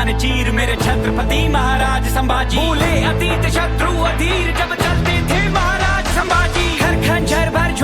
भगवान चीर मेरे छत्रपति महाराज संभाजी। बोले अतीत शत्रु अधीर जब चलते थे महाराज संभाजी। घर खंजर भर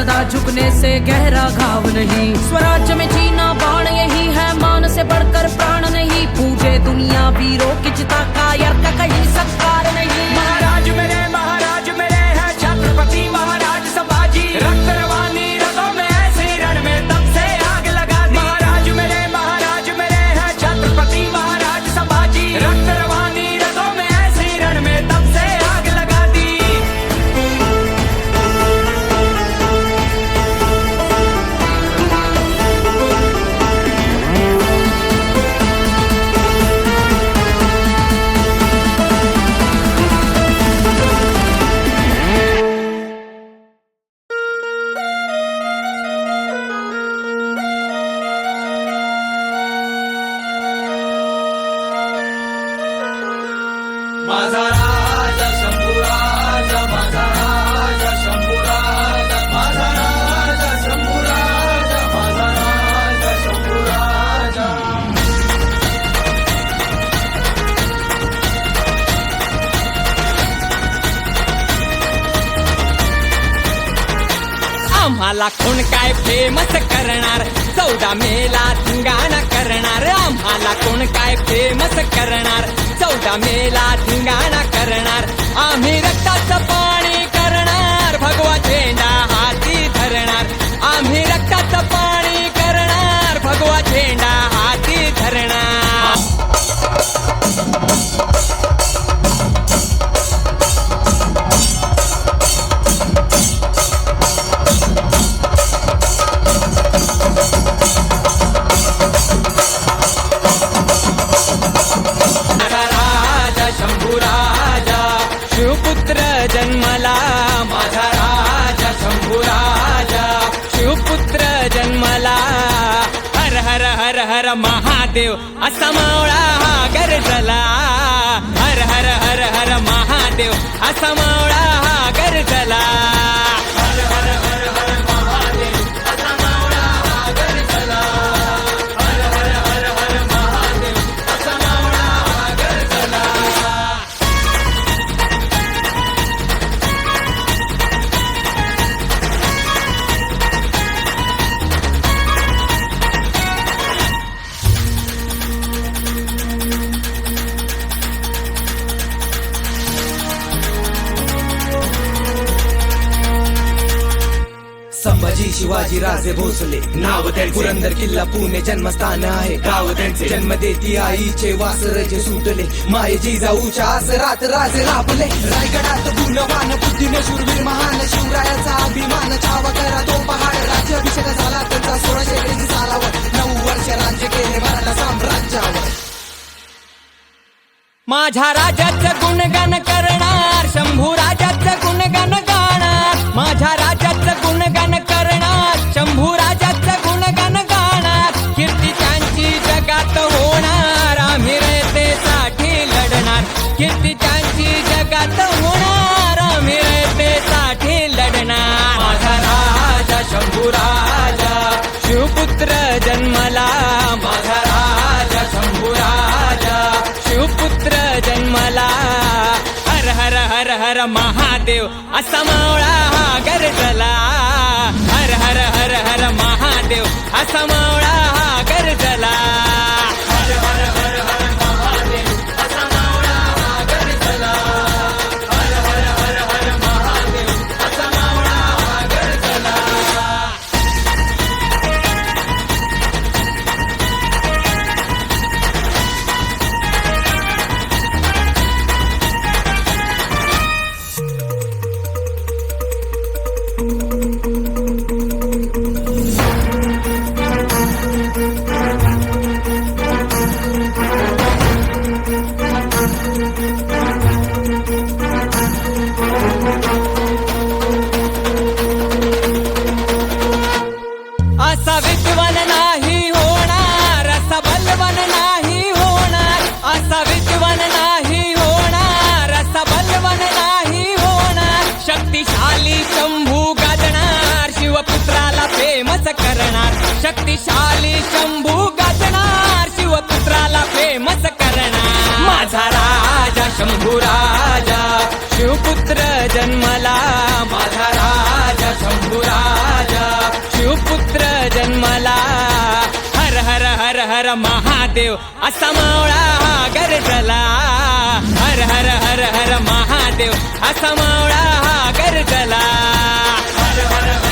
सदा झुकने से गहरा घाव नहीं। स्वराज्य में जीना बाण यही है, मान से बढ़कर प्राण नहीं। पूजे दुनिया वीरों की चिता का यार कहीं सत्कार नहीं। महाराज मेरे आम्हाला कोण काय फेमस करणार? चौदा मेला धिंगाणा करणार. आम्हाला कोण काय फेमस करणार? चौदा मेला धिंगाणा करणार. आम्ही रक्ताचं पाणी करणार. भगवा झेंडा हाती धरणार. आम्ही रक्ताचं पाणी करणार. भगवा झेंडा शिवपुत्र जन्मला. माझा राजा शंभुराजा शिवपुत्र जन्मला. हर हर हर हर महादेव असा मावळा हा गरजला. हर हर हर हर महादेव असा मावळा हा गरजला. हर हर संभाजी शिवाजी राजे भोसले. नाव त्यांचे पुरंदर किल्ला पुणे जन्मस्थान आहे. गाव त्यांचे जन्म देती आईचे वासर जे सुटले. मायेची जिजाऊच्या आसरात राजे लाभले. रायगडात गुणवान बुद्धीने शूरवीर महान शिवरायाचा अभिमान छावा करा तो पहाड. राज्याभिषेक झाला त्यांचा सोळाशे एकोणीस सालावर. नऊ वर्ष राज्य केले मराठा साम्राज्यावर. माझ्या राजाचं गुणगान करणार शंभू राजाचं गुणगान गाणार. माझ्या लढणार जगात होणार? आम्ही रयतेसाठी लढणार. माझा राजा शंभू राजा शिवपुत्र जन्मला. माझा राजा शंभू राजा शिवपुत्र जन्मला. हर हर हर हर महादेव असा मावळा हा गरजला. हर हर हर हर महादेव असा मावळा हा फेमस करणार. शक्तिशाली शंभू गाजणार. शिवपुत्राला फेमस करणार. माझा राजा शंभू राजा. शिवपुत्र जन्मला. माझा राजा शंभू राजा. शिवपुत्र जन्मला. हर हर हर हर महादेव असा मावळा हा गरजला. हर हर हर हर महादेव असा मावळा हा गरजला. हर हर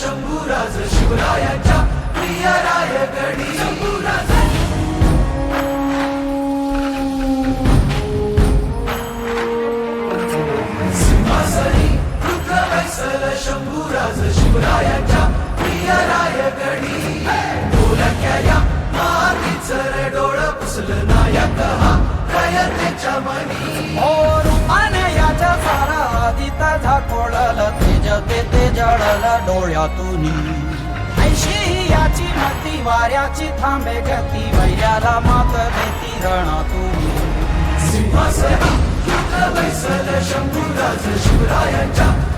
शंभूराज शिवरायाच्या प्रिय रायगडी शंभूराज. सिंहासनी रुद्र वैसल शंभूराज शिवरायाच्या प्रिय रायगडी ढोलक्या या मातीच रे डोळ पुसल नायक हा रयतेच्या मनी ओ सारा झाकोळल तेज ते ते जळल डोळ्यातून. ऐशी याची मती वाऱ्याची थांबे गती वैऱ्याला मात देती रणातून. सिंहासनी रुद्र शंभूराज शिवरायांच्या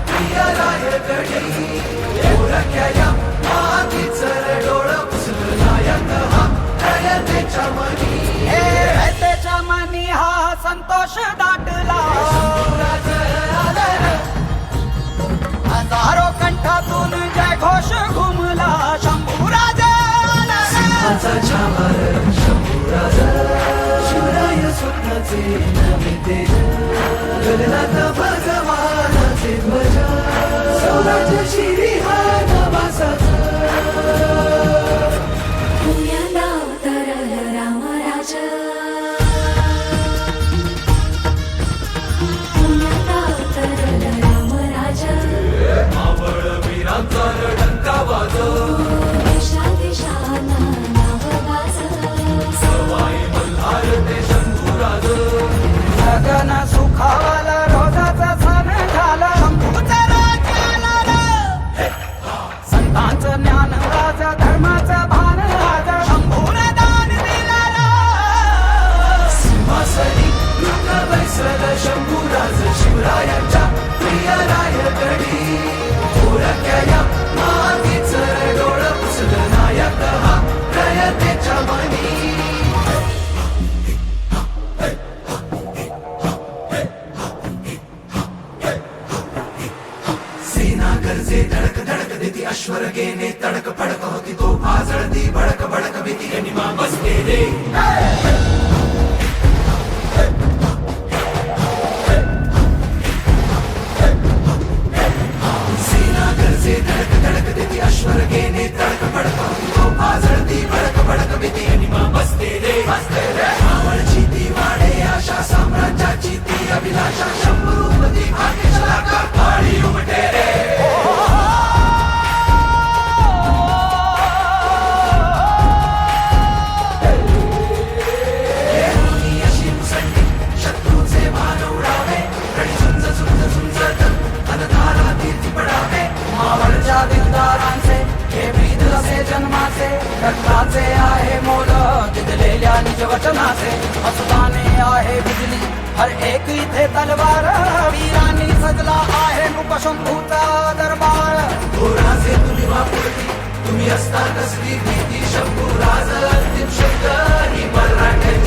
विश्वासाच्या मार शंभूराज शिवराय स्वप्नाचे नवे तेज गगनात भगवानाचे शिरी हा गगन रोजाचा सण झाला. शंभूचा राज्याला संतांचं ज्ञान राज धर्माचं भान दान दिला सिंहासनी बैसल ಈಶ್ವರಗೇನೆ ತಡಕ ಪಡಕ ಹೊತ್ತಿತು. ಆ ಸಳದಿ ಬಳಕ ಬಳಕ ಬಿದಿಯ ನಿಮ್ಮ ಬಸ್ಕೇನೆ ಸೇನಾಗರಸೆ ತಡಕ ತಡಕ ದಿತಿ ಅಶ್ವರಗೇನೆ ತಡಕ ಪಡಕ ಹೊತ್ತಿತು. ಆ ಸಳದಿ ಬಳಕ ಬಳಕ ಬಿದಿಯ ನಿಮ್ಮ ಬಸ್ಕೇನೆ ರಾವಣ ಚೀತಿ ವಾಡೆ ಆಶಾ ಸಾಮ್ರಾಜ್ಯ ಚೀತಿ ಅಭಿಲಾಷ. ಶಂಭು ರೂಪದಿ ಭಾಗ್ಯ ಶಲಾಕ. ಕಾಳಿಯು ಮಟೇರೆ हर एक इथे तलवार। वीरांनी सजला आहे नृपशंभूचा दरबार। से तुम्ही वापुरती तुम्ही असता कसली भीती, शंभू राज अंतिम शब्द, ही मराठ्याची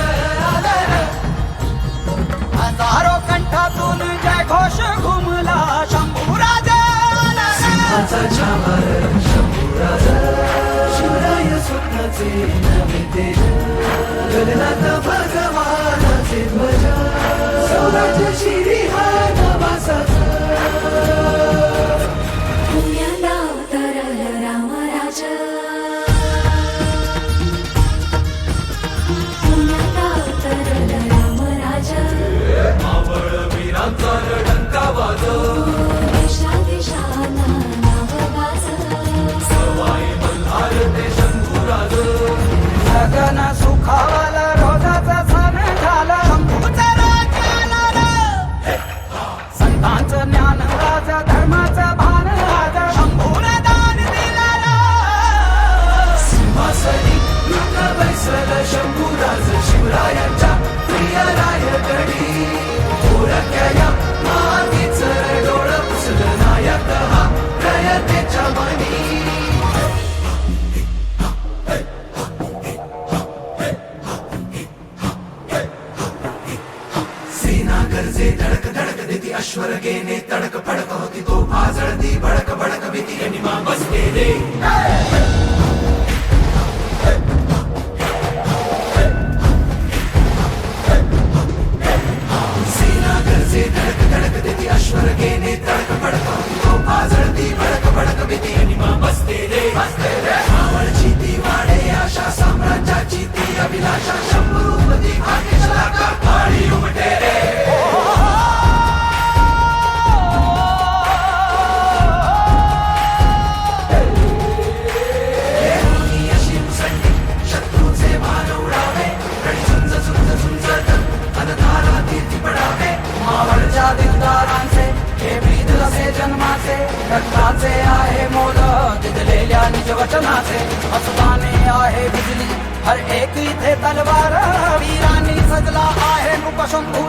तारो कंठातून जय घोष घुमला शंभूराजा सिंहाचा छावा शंभूराजा शिवराय स्वप्नाचे नवे तेज तलवार वीरानी सजला आहे नु पशंभू